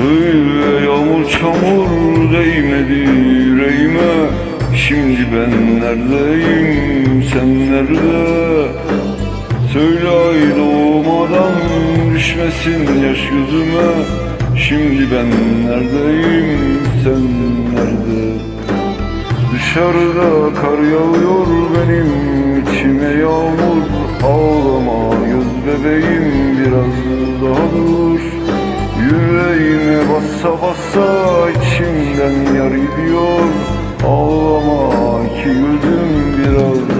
Söyle yağmur çamur değmedi yüreğime. Şimdi ben neredeyim sen nerede? Söyle ay doğmadan düşmesin yaş yüzüme. Şimdi ben neredeyim sen nerede? Dışarıda kar yağıyor benim içimden yar gidiyor. Ağlama ki gözüm biraz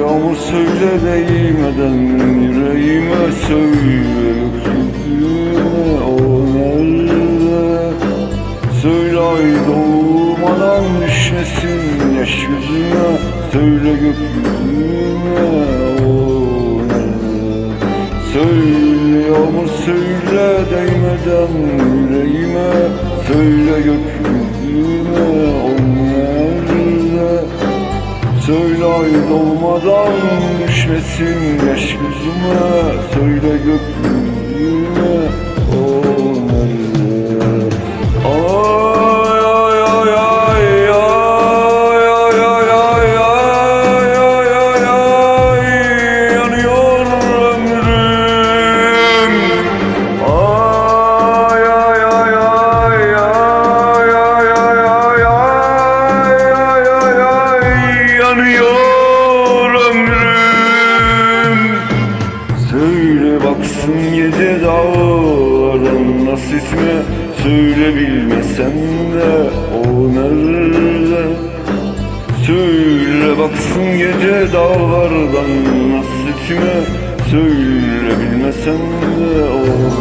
yağmur söyle değmeden yüreğime söyle. Gökyüzüne o nerede Söyle ay doğmadan düşmesin yaş yüzüme Söyle gökyüzüne o nerede Söyle yağmur söyle değmeden yüreğime. Söyle gökyüzüne o Söyle ay dolmadan düşmesin yaş yüzüme Söyle gökyüzüne yarın nasip mi Söyle bilmesem de o nerede? Söyle baksın gece dağlardan nasip mi Söyle bilmesem de o